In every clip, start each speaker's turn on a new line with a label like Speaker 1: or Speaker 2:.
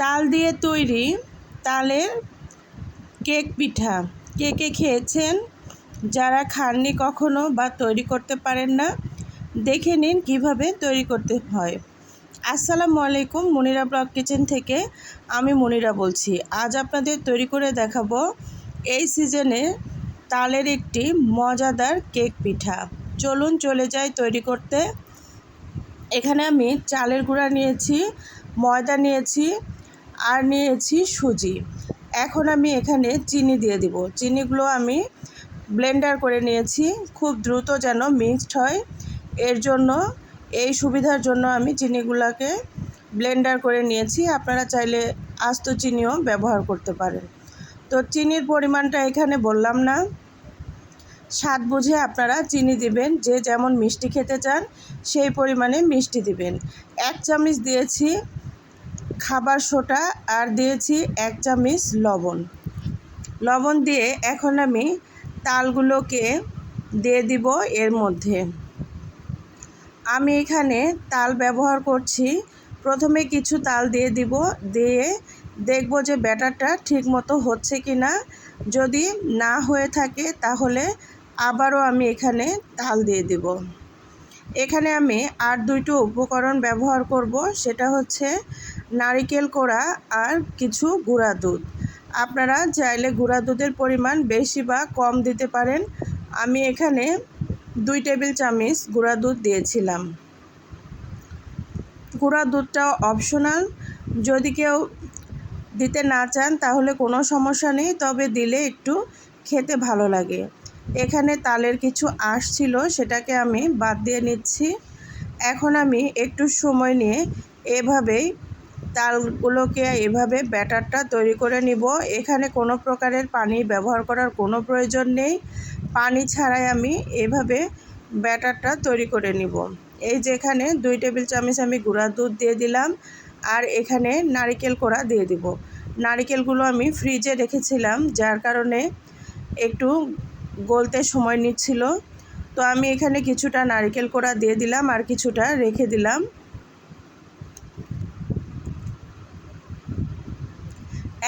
Speaker 1: তাল দিয়ে তৈরি তালের কেক পিঠা। কে কে খেয়েছেন যারা খাননি কখনো বা তৈরি করতে পারেন না, দেখে নিন কীভাবে তৈরি করতে হয়। আসসালামু আলাইকুম, মনিরা ব্লগ কিচেন থেকে আমি মনিরা বলছি। আজ আপনাদের তৈরি করে দেখাবো এই সিজনে তালের একটি মজাদার কেক পিঠা। চলুন চলে যাই তৈরি করতে। এখানে আমি চালের গুঁড়া নিয়েছি, ময়দা নিয়েছি আর নিয়েছি সুজি। এখন আমি এখানে চিনি দিয়ে দিব। চিনিগুলো আমি ব্লেন্ডার করে নিয়েছি। খুব দ্রুত যেন মিক্সড হয়। এর জন্য, এই সুবিধার জন্য আমি চিনিগুলোকে ব্লেন্ডার করে নিয়েছি। আপনারা চাইলে আস্ত চিনিও ব্যবহার করতে পারেন। তো চিনির পরিমাণটা এখানে বললাম না। স্বাদ বুঝে আপনারা চিনি দিবেন। যে যেমন মিষ্টি খেতে চান, সেই পরিমাণে মিষ্টি দিবেন। এক চামচ দিয়েছি খাবার সোটা আর দিয়েছি এক চামচ লবণ। লবণ দিয়ে এখন আমি তালগুলোকে দিয়ে দিব এর মধ্যে। আমি এখানে তাল ব্যবহার করছি। প্রথমে কিছু তাল দিয়ে দিব, দিয়ে দেখব যে ব্যাটারটা ঠিক মতো হচ্ছে কি না যদি না হয়ে থাকে তাহলে আবারও আমি এখানে তাল দিয়ে দেব। এখানে আমি আর দুইটো উপকরণ ব্যবহার করব। সেটা হচ্ছে নারিকেল কোড়া আর কিছু গুঁড়া দুধ। আপনারা চাইলে গুঁড়া দুধের পরিমাণ বেশি বা কম দিতে পারেন। আমি এখানে দুই টেবিল চামচ গুঁড়া দুধ দিয়েছিলাম। গুঁড়া দুধটা অপশনাল। যদি কেউ দিতে না চান তাহলে কোনো সমস্যা নেই, তবে দিলে একটু খেতে ভালো লাগে। এখানে তালের কিছু আঁশ ছিল, সেটাকে আমি বাদ দিয়ে নিচ্ছি। এখন আমি একটু সময় নিয়ে এভাবেই তালগুলোকে এভাবে ব্যাটারটা তৈরি করে নিব। এখানে কোনো প্রকারের পানি ব্যবহার করার কোনো প্রয়োজন নেই। পানি ছাড়াই আমি এভাবে ব্যাটারটা তৈরি করে নিব। এই যে এখানে দুই টেবিল চামচ আমি গুঁড়া দুধ দিয়ে দিলাম আর এখানে নারিকেল কোড়া দিয়ে দিব। নারিকেলগুলো আমি ফ্রিজে রেখেছিলাম, যার কারণে একটু গলতে সময় নিচ্ছিল। তো আমি এখানে কিছুটা নারিকেল কোড়া দিয়ে দিলাম আর কিছুটা রেখে দিলাম।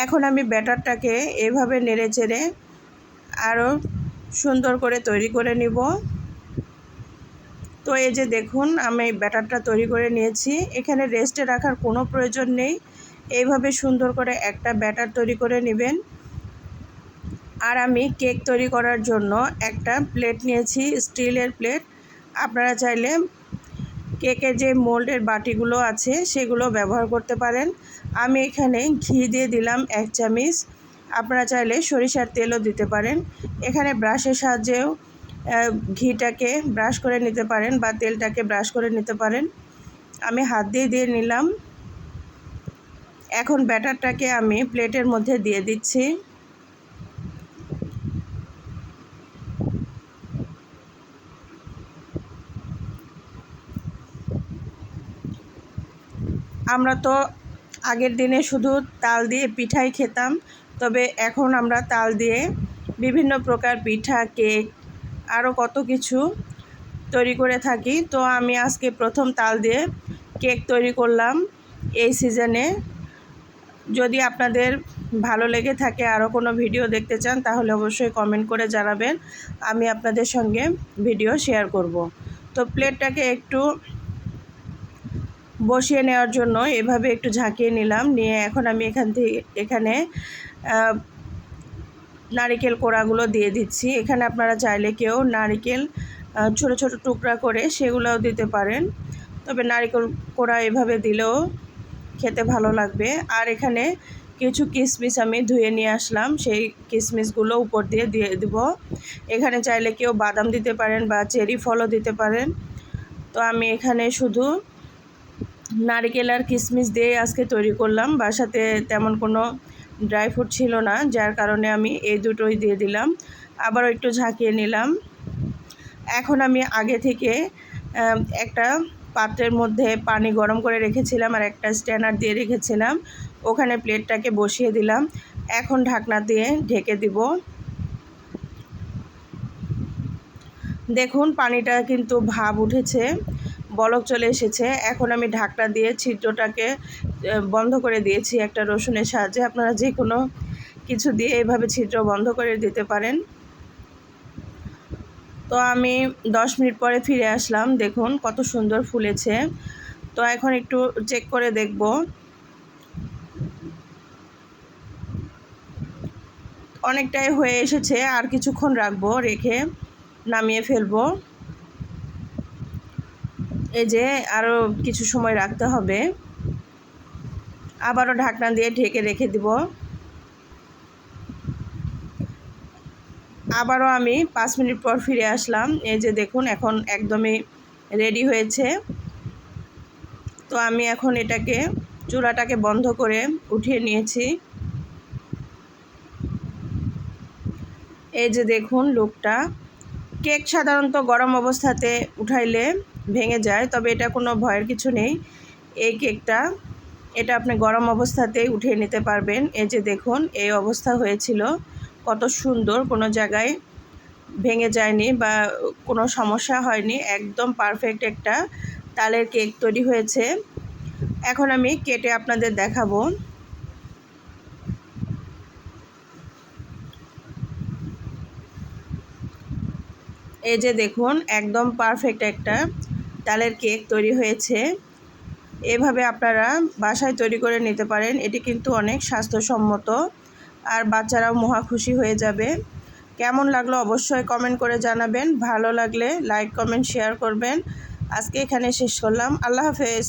Speaker 1: এখন আমি ব্যাটারটাকে এভাবে নেড়ে চেড়ে আরও সুন্দর করে তৈরি করে নিব। তো এই যে দেখুন, আমি ব্যাটারটা তৈরি করে নিয়েছি। এখানে রেস্টে রাখার কোনো প্রয়োজন নেই। এইভাবে সুন্দর করে একটা ব্যাটার তৈরি করে নেবেন। আর আমি কেক তৈরি করার জন্য একটা প্লেট নিয়েছি, স্টিলের প্লেট। আপনারা চাইলে কেকের যে মোল্ডের বাটিগুলো আছে, সেগুলো ব্যবহার করতে পারেন। আমি এখানে ঘি দিয়ে দিলাম এক চামিচ। আপনারা চাইলে সরিষার তেলও দিতে পারেন। এখানে ব্রাশের সাহায্যেও ঘিটাকে ব্রাশ করে নিতে পারেন বা তেলটাকে ব্রাশ করে নিতে পারেন। আমি হাত দিয়ে দিয়ে নিলাম। এখন ব্যাটারটাকে আমি প্লেটের মধ্যে দিয়ে দিচ্ছি। আমরা তো আগের দিনে শুধু তাল দিয়ে পিঠাই খেতাম, তবে এখন আমরা তাল দিয়ে বিভিন্ন প্রকার পিঠা, কেক আরও কত কিছু তৈরি করে থাকি। তো আমি আজকে প্রথম তাল দিয়ে কেক তৈরি করলাম এই সিজনে। যদি আপনাদের ভালো লেগে থাকে আরও কোনো ভিডিও দেখতে চান, তাহলে অবশ্যই কমেন্ট করে জানাবেন। আমি আপনাদের সঙ্গে ভিডিও শেয়ার করব। তো প্লেটটাকে একটু বসিয়ে নেওয়ার জন্য এভাবে একটু ঝাঁকিয়ে নিলাম। নিয়ে এখন আমি এখান থেকে এখানে নারিকেল কোড়াগুলো দিয়ে দিচ্ছি। এখানে আপনারা চাইলে কেউ নারিকেল ছোট ছোট টুকরা করে সেগুলোও দিতে পারেন। তবে নারিকেল কোড়া এভাবে দিলেও খেতে ভালো লাগবে। আর এখানে কিছু কিশমিশ আমি ধুয়ে নিয়ে আসলাম। সেই কিশমিশগুলো উপর দিয়ে দিয়ে দেব। এখানে চাইলে কেউ বাদাম দিতে পারেন বা চেরি ফলও দিতে পারেন। তো আমি এখানে শুধু নারিকেল আর কিশমিশ দিয়ে আজকে তৈরি করলাম। বাসাতে তেমন কোনো ড্রাই ফ্রুট ছিল না, যার কারণে আমি এই দুটোই দিয়ে দিলাম। আবারও একটু ঝাঁকিয়ে নিলাম। এখন আমি আগে থেকে একটা পাত্রের মধ্যে পানি গরম করে রেখেছিলাম আর একটা স্ট্যানার দিয়ে রেখেছিলাম। ওখানে প্লেটটাকে বসিয়ে দিলাম। এখন ঢাকনা দিয়ে ঢেকে দিব। দেখুন, পানিটা কিন্তু ভাব উঠেছে। বলক চলে এসেছে। এখন আমি ঢাকনা দিয়ে ছিদ্রটাকে বন্ধ করে দিয়েছি একটা রসুনের সাহায্যে। আপনারা যে কোনো কিছু দিয়ে এভাবে ছিদ্র বন্ধ করে দিতে পারেন। তো আমি দশ মিনিট পরে ফিরে আসলাম। দেখুন কত সুন্দর ফুলেছে। তো এখন একটু চেক করে দেখব। অনেকটাই হয়ে এসেছে, আর কিছুক্ষণ রাখব, রেখে নামিয়ে ফেলব। এই যে আরও কিছু সময় রাখতে হবে। আবারও ঢাকনা দিয়ে ঢেকে রেখে দিব। আবারও আমি পাঁচ মিনিট পর ফিরে আসলাম। এই যে দেখুন, এখন একদমই রেডি হয়েছে। তো আমি এখন এটাকে, চুলাটাকে বন্ধ করে উঠিয়ে নিয়েছি। এই যে দেখুন, লুকটা। কেক সাধারণত গরম অবস্থাতে উঠাইলে ভেঙে যায়, তবে এটা কোনো ভয়ের কিছু নেই। এই কেকটা, এটা আপনি গরম অবস্থাতেই উঠিয়ে নিতে পারবেন। এই যে দেখুন, এই অবস্থা হয়েছিল। কত সুন্দর, কোনো জায়গায় ভেঙে যায়নি বা কোনো সমস্যা হয়নি। একদম পারফেক্ট একটা তালের কেক তৈরি হয়েছে। এখন আমি কেটে আপনাদের দেখাবো। এই যে দেখুন, একদম পারফেক্ট একটা তালের কেক তৈরি হয়েছে। এভাবে আপনারা বাসায় তৈরি করে নিতে পারেন। এটি কিন্তু অনেক স্বাস্থ্যসম্মত আর বাচ্চারাও মহা খুশি হয়ে যাবে। কেমন লাগল অবশ্যই কমেন্ট করে জানাবেন। ভালো লাগলে লাইক কমেন্ট শেয়ার করবেন। আজকে এখানে শেষ করলাম। আল্লাহ হাফেজ।